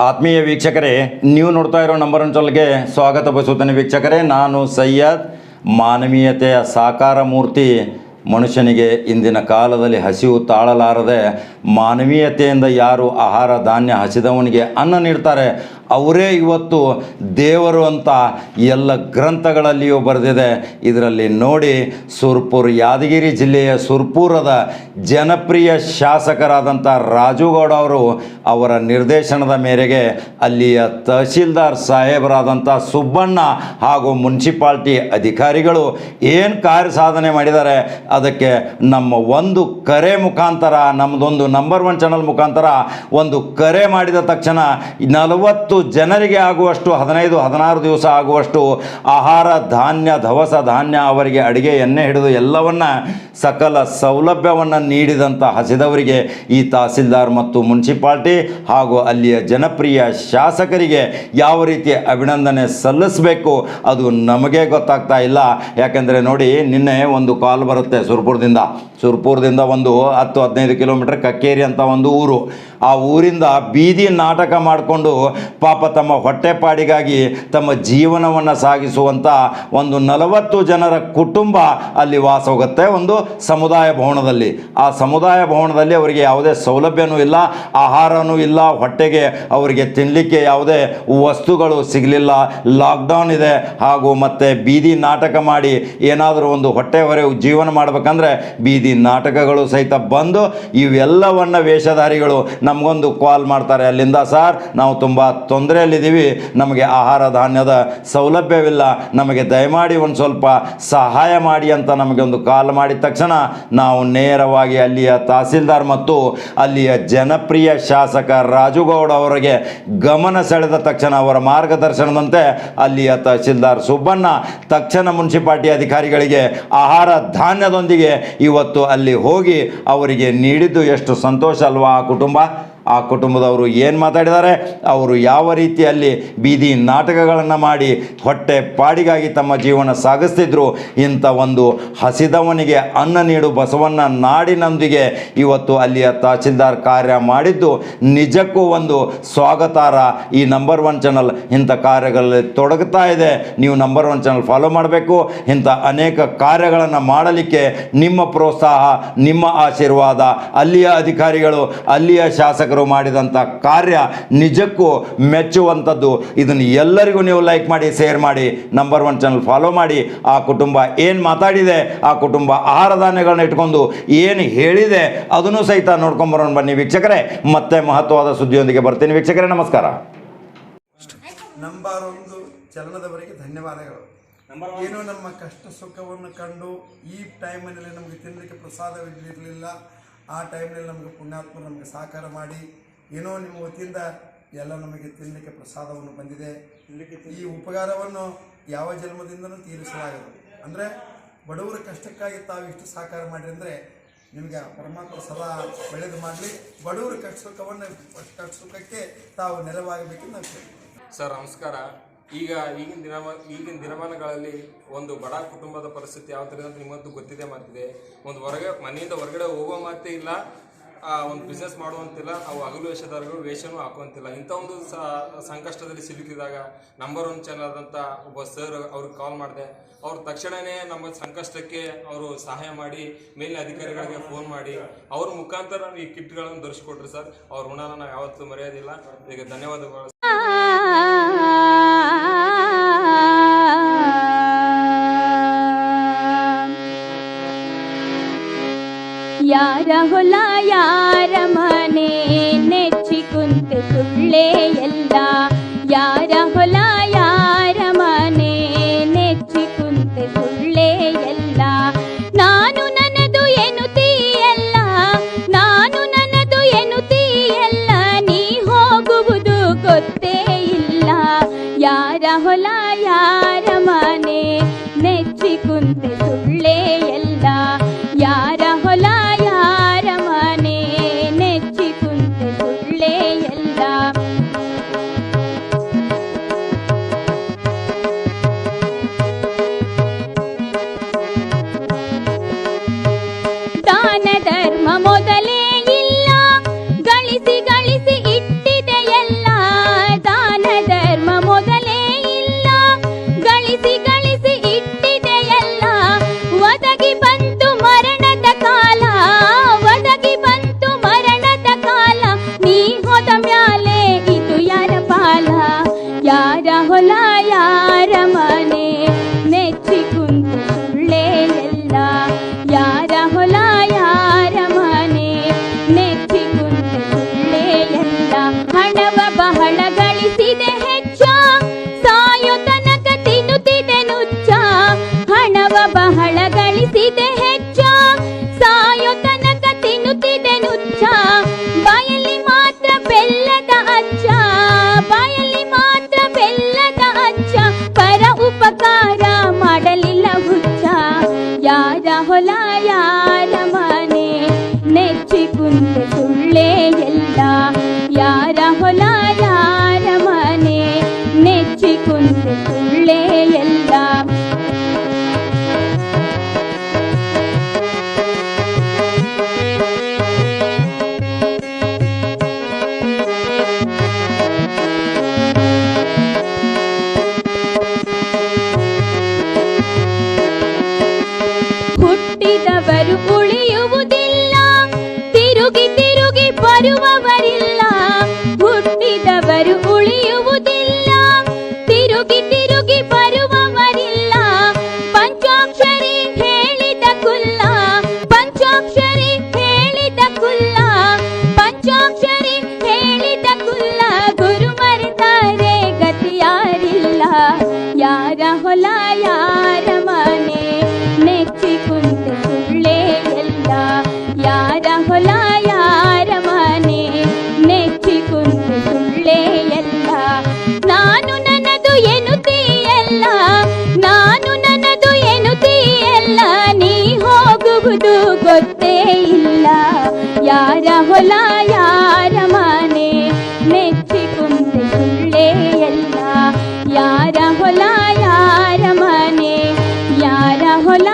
ಆತ್ಮೀಯ ವೀಕ್ಷಕರೇ, ನೀವು ನೋಡ್ತಾ ಇರೋ ನಂಬರ್ ಅಂಚಲ್ಗೆ ಸ್ವಾಗತ ಬಯಸುತ್ತೇನೆ ವೀಕ್ಷಕರೇ. ನಾನು ಸಯ್ಯದ್ ಮಾನವೀಯತೆಯ ಸಾಕಾರ ಮೂರ್ತಿ. ಮನುಷ್ಯನಿಗೆ ಇಂದಿನ ಕಾಲದಲ್ಲಿ ಹಸಿವು ತಾಳಲಾರದೆ ಮಾನವೀಯತೆಯಿಂದ ಯಾರು ಆಹಾರ ಧಾನ್ಯ ಹಸಿದವನಿಗೆ ಅನ್ನ ನೀಡ್ತಾರೆ? ಅವರೇ ಇವತ್ತು ದೇವರು ಅಂತ ಎಲ್ಲ ಗ್ರಂಥಗಳಲ್ಲಿಯೂ ಬರೆದಿದೆ. ಇದರಲ್ಲಿ ನೋಡಿ ಸುರ್ಪುರ್ ಯಾದಗಿರಿ ಜಿಲ್ಲೆಯ ಸುರ್ಪುರದ ಜನಪ್ರಿಯ ಶಾಸಕರಾದಂಥ ರಾಜುಗೌಡ ಅವರು ಅವರ ನಿರ್ದೇಶನದ ಮೇರೆಗೆ ಅಲ್ಲಿಯ ತಹಸೀಲ್ದಾರ್ ಸಾಹೇಬರಾದಂಥ ಸುಬ್ಬಣ್ಣ ಹಾಗೂ ಮುನ್ಸಿಪಾಲ್ಟಿ ಅಧಿಕಾರಿಗಳು ಏನು ಕಾರ್ಯ ಸಾಧನೆ ಮಾಡಿದ್ದಾರೆ, ಅದಕ್ಕೆ ನಮ್ಮ ಒಂದು ಕರೆ ಮುಖಾಂತರ ನಮ್ಮದೊಂದು ನಂಬರ್ ಒನ್ ಚಾನಲ್ ಮುಖಾಂತರ ಒಂದು ಕರೆ ಮಾಡಿದ ತಕ್ಷಣ ನಲವತ್ತು ಜನರಿಗೆ ಆಗುವಷ್ಟು ಹದಿನೈದು, ಹದಿನಾರು ದಿವಸ ಆಗುವಷ್ಟು ಆಹಾರ, ಧಾನ್ಯ ಧವಸ ಧಾನ್ಯ ಅವರಿಗೆ ಅಡಿಗೆ ಎಣ್ಣೆ ಹಿಡಿದು ಎಲ್ಲವನ್ನ ಸಕಲ ಸೌಲಭ್ಯವನ್ನು ನೀಡಿದಂಥ ಹಸಿದವರಿಗೆ ಈ ತಹಸೀಲ್ದಾರ್ ಮತ್ತು ಮುನ್ಸಿಪಾಲ್ಟಿ ಹಾಗೂ ಅಲ್ಲಿಯ ಜನಪ್ರಿಯ ಶಾಸಕರಿಗೆ ಯಾವ ರೀತಿ ಅಭಿನಂದನೆ ಸಲ್ಲಿಸಬೇಕು ಅದು ನಮಗೆ ಗೊತ್ತಾಗ್ತಾ ಇಲ್ಲ. ಯಾಕೆಂದರೆ ನೋಡಿ, ನಿನ್ನೆ ಒಂದು ಕಾಲ್ ಬರುತ್ತೆ ಸುರ್ಪುರದಿಂದ. ಸುರ್ಪುರದಿಂದ ಒಂದು ಹತ್ತು, ಹದಿನೈದು ಕಿಲೋಮೀಟರ್ ಕಕ್ಕೇರಿ ಅಂತ ಒಂದು ಊರು. ಆ ಊರಿಂದ ಬೀದಿ ನಾಟಕ ಮಾಡಿಕೊಂಡು ಪಾಪ ತಮ್ಮ ಹೊಟ್ಟೆಪಾಡಿಗಾಗಿ ತಮ್ಮ ಜೀವನವನ್ನು ಸಾಗಿಸುವಂಥ ಒಂದು ನಲವತ್ತು ಜನರ ಕುಟುಂಬ ಅಲ್ಲಿ ವಾಸ ಹೋಗುತ್ತೆ ಒಂದು ಸಮುದಾಯ ಭವನದಲ್ಲಿ. ಆ ಸಮುದಾಯ ಭವನದಲ್ಲಿ ಅವರಿಗೆ ಯಾವುದೇ ಸೌಲಭ್ಯನೂ ಇಲ್ಲ, ಆಹಾರನೂ ಇಲ್ಲ, ಹೊಟ್ಟೆಗೆ ಅವರಿಗೆ ತಿನ್ನಲಿಕ್ಕೆ ಯಾವುದೇ ವಸ್ತುಗಳು ಸಿಗಲಿಲ್ಲ. ಲಾಕ್ಡೌನ್ ಇದೆ, ಹಾಗೂ ಮತ್ತು ಬೀದಿ ನಾಟಕ ಮಾಡಿ ಏನಾದರೂ ಒಂದು ಹೊಟ್ಟೆ ಹೊರೆ ಜೀವನ ಮಾಡಬೇಕಂದ್ರೆ ಬೀದಿ ನಾಟಕಗಳು ಸಹಿತ ಬಂದು ಇವೆಲ್ಲವನ್ನ ವೇಷಧಾರಿಗಳು ನಮಗೊಂದು ಕಾಲ್ ಮಾಡ್ತಾರೆ. ಅಲ್ಲಿಂದ ಸರ್, ನಾವು ತುಂಬ ತೊಂದರೆಯಲ್ಲಿದ್ದೀವಿ, ನಮಗೆ ಆಹಾರ ಧಾನ್ಯದ ಸೌಲಭ್ಯವಿಲ್ಲ, ನಮಗೆ ದಯಮಾಡಿ ಒಂದು ಸ್ವಲ್ಪ ಸಹಾಯ ಮಾಡಿ ಅಂತ ನಮಗೆ ಒಂದು ಕಾಲ್ ಮಾಡಿದ ತಕ್ಷಣ ನಾವು ನೇರವಾಗಿ ಅಲ್ಲಿಯ ತಹಸೀಲ್ದಾರ್ ಮತ್ತು ಅಲ್ಲಿಯ ಜನಪ್ರಿಯ ಶಾಸಕ ರಾಜುಗೌಡ ಅವರಿಗೆ ಗಮನ ಸೆಳೆದ ತಕ್ಷಣ ಅವರ ಮಾರ್ಗದರ್ಶನದಂತೆ ಅಲ್ಲಿಯ ತಹಸೀಲ್ದಾರ್ ಸುಬ್ಬಣ್ಣ, ತಕ್ಷಣ ಮುನ್ಸಿಪಾಲ್ಟಿ ಅಧಿಕಾರಿಗಳಿಗೆ ಆಹಾರ ಧಾನ್ಯದೊಂದಿಗೆ ಇವತ್ತು ಅಲ್ಲಿ ಹೋಗಿ ಅವರಿಗೆ ನೀಡಿದ್ದು ಎಷ್ಟು ಸಂತೋಷ ಅಲ್ವಾ ಆ ಕುಟುಂಬ? ಆ ಕುಟುಂಬದವರು ಏನು ಮಾತಾಡಿದ್ದಾರೆ? ಅವರು ಯಾವ ರೀತಿಯಲ್ಲಿ ಬೀದಿ ನಾಟಕಗಳನ್ನು ಮಾಡಿ ಹೊಟ್ಟೆ ಪಾಡಿಗಾಗಿ ತಮ್ಮ ಜೀವನ ಸಾಗಿಸ್ತಿದ್ರು? ಇಂಥ ಒಂದು ಹಸಿದವನಿಗೆ ಅನ್ನ ನೀಡು ಬಸವಣ್ಣ ನಾಡಿನೊಂದಿಗೆ ಇವತ್ತು ಅಲ್ಲಿಯ ತಹಸೀಲ್ದಾರ್ ಕಾರ್ಯ ಮಾಡಿದ್ದು ನಿಜಕ್ಕೂ ಒಂದು ಸ್ವಾಗತಾರ ಈ ನಂಬರ್ ಒನ್ ಚಾನಲ್ ಇಂಥ ಕಾರ್ಯಗಳಲ್ಲಿ ತೊಡಗುತ್ತಾ ಇದೆ. ನೀವು ನಂಬರ್ ಒನ್ ಚಾನಲ್ ಫಾಲೋ ಮಾಡಬೇಕು. ಇಂಥ ಅನೇಕ ಕಾರ್ಯಗಳನ್ನು ಮಾಡಲಿಕ್ಕೆ ನಿಮ್ಮ ಪ್ರೋತ್ಸಾಹ, ನಿಮ್ಮ ಆಶೀರ್ವಾದ, ಅಲ್ಲಿಯ ಅಧಿಕಾರಿಗಳು, ಅಲ್ಲಿಯ ಶಾಸಕರು ಮಾಡಿದಂಥ ಕಾರ್ಯ ನಿಜಕ್ಕೂ ಮೆಚ್ಚುವಂಥದ್ದು. ಇದನ್ನು ಎಲ್ಲರಿಗೂ ನೀವು ಲೈಕ್ ಮಾಡಿ ಶೇರ್ ಮಾಡಿ ನಂಬರ್ ಒನ್ ಚಾನಲ್ ಫಾಲೋ ಮಾಡಿ. ಆ ಕುಟುಂಬ ಏನು ಮಾತಾಡಿದೆ ಆ ಕುಟುಂಬ ಆಹಾರ ಧಾನ್ಯಗಳನ್ನ ಇಟ್ಕೊಂಡು ಏನು ಹೇಳಿದೆ ಅದನ್ನು ಸಹಿತ ನೋಡ್ಕೊಂಬರೋಣ ಬನ್ನಿ ವೀಕ್ಷಕರೇ. ಮತ್ತೆ ಮಹತ್ವವಾದ ಸುದ್ದಿಯೊಂದಿಗೆ ಬರ್ತೀನಿ ವೀಕ್ಷಕರೇ ನಮಸ್ಕಾರ. ನಂಬರ್ ಒಂದು ಚಲನದವರೆಗೆ ಧನ್ಯವಾದಗಳು. ಏನೋ ನಮ್ಮ ಕಷ್ಟ ಸುಖವನ್ನು ಕಂಡು ಈ ಟೈಮಿನಲ್ಲಿ ನಮಗೆ ತಿನ್ನಲಿಕ್ಕೆ ಪ್ರಸಾದವಿರಲಿಲ್ಲ ಆ ಟೈಮ್ನಲ್ಲಿ ನಮಗೆ ಪುಣ್ಯಾತ್ಮರು ನಮಗೆ ಸಹಕಾರ ಮಾಡಿ ಏನೋ ನಿಮ್ಮ ವತಿಯಿಂದ ಎಲ್ಲ ನಮಗೆ ತಿನ್ನಲಿಕ್ಕೆ ಪ್ರಸಾದವನ್ನು ಬಂದಿದೆ. ಈ ಉಪಕಾರವನ್ನು ಯಾವ ಜನ್ಮದಿಂದನೂ ತೀರಿಸಲಾಗದು. ಅಂದರೆ ಬಡವರ ಕಷ್ಟಕ್ಕಾಗಿ ತಾವು ಇಷ್ಟು ಸಹಕಾರ ಮಾಡಿ ಅಂದರೆ ನಿಮಗೆ ಪರಮಾತ್ಮ ಸದಾ ಒಳ್ಳೆಯದು ಮಾಡಲಿ. ಬಡವರ ಕಷ್ಟ ಸುಖವನ್ನು ಕಷ್ಟ ಸುಖಕ್ಕೆ ತಾವು ನೆರವಾಗಬೇಕೆಂದು ನಾವು ಸರ್ ನಮಸ್ಕಾರ. ಈಗ ಈಗಿನ ದಿನಮಾನ ಈಗಿನ ದಿನಮಾನಗಳಲ್ಲಿ ಒಂದು ಬಡ ಕುಟುಂಬದ ಪರಿಸ್ಥಿತಿ ಯಾವ ಥರ ಅಂತ ನಿಮ್ಮಂತೂ ಗೊತ್ತಿದೆ ಮಾತಿದೆ. ಒಂದು ಹೊರಗೆ ಮನೆಯಿಂದ ಹೊರಗಡೆ ಹೋಗೋ ಮಾತೇ ಇಲ್ಲ ಒಂದು ಬಿಸ್ನೆಸ್ ಮಾಡುವಂತಿಲ್ಲ, ಅವು ಹಗಲು ವೇಷದಾರರು ವೇಷನೂ ಹಾಕುವಂತಿಲ್ಲ. ಇಂಥ ಒಂದು ಸಂಕಷ್ಟದಲ್ಲಿ ಸಿಲುಕಿದಾಗ ನಂಬರ್ ಒನ್ ಚಾನಲ್ ಆದಂಥ ಒಬ್ಬ ಸರ್ ಅವ್ರಿಗೆ ಕಾಲ್ ಮಾಡಿದೆ. ಅವ್ರು ತಕ್ಷಣವೇ ನಮ್ಮ ಸಂಕಷ್ಟಕ್ಕೆ ಅವರು ಸಹಾಯ ಮಾಡಿ, ಮೇಲಿನ ಅಧಿಕಾರಿಗಳಿಗೆ ಫೋನ್ ಮಾಡಿ, ಅವ್ರ ಮುಖಾಂತರ ಈ ಕಿಟ್ಗಳನ್ನು ದೊರಕಿಸ್ಕೊಟ್ರು ಸರ್. ಅವ್ರ ಋಣನ ನಾವು ಯಾವತ್ತೂ ಮರೆಯೋದಿಲ್ಲ. ಈಗ ಧನ್ಯವಾದಗಳು. ಯಾರ ಹೊಲ ಯಾರ ಮನೆ ನೆಚ್ಚಿ ಕುಂತೆ ಸುಳ್ಳೆ ಎಲ್ಲ encontra ಹಚ್ಚಿ ಕುಂದೆ ಸುಳ್ಳೆ ಎಲ್ಲ ಯಾರ ಹೊಲ ಯಾರ ಮನೆ ನೆಚ್ಚಿ ಕುಂದೆ ಸುಳ್ಳೆ ಎಲ್ಲ ಹುಟ್ಟಿದವರು ಉಳಿಯುವುದು ಕುಂಟೆ ಸುಳ್ಳೇ ಎಲ್ಲ ಯಾರ ಹೊಲ ಯಾರ ಮನೆ ನೆಚ್ಚಿ ಕುಂಟೆ ಹೋಗುವುದು ಗೊತ್ತೇ ಇಲ್ಲ ಯಾರ ಹೊಲ ಯಾರ ಮನೆ ನೆಚ್ಚಿ ಎಲ್ಲ ಯಾರ ಹೊಲ ಯಾರ ಮನೆ ಯಾರ ಹೊಲ